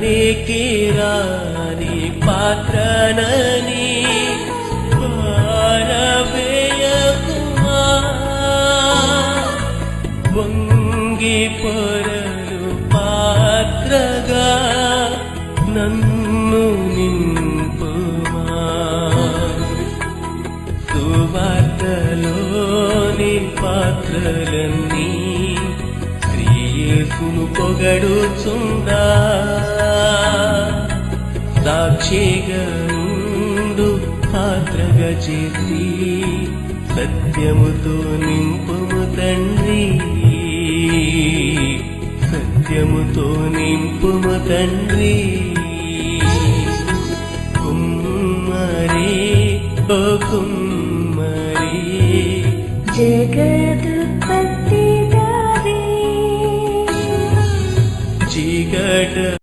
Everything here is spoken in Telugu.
పనికి రాని పాత్రనని పారవేయకుమా వంగి పొరలు పాత్రగా నన్ను నింపుమా సువార్తలోని పాత్రలన్నీ శ్రీయేసును పొగడుచుందా సాక్షిగండు పాత్రగా చేసి సత్యముతో నింపుము తండ్రి. సత్యముతో నింపుము తండ్రి. కుమ్మరి ఓ కుమ్మరి. జగదుత్పత్తి చీకట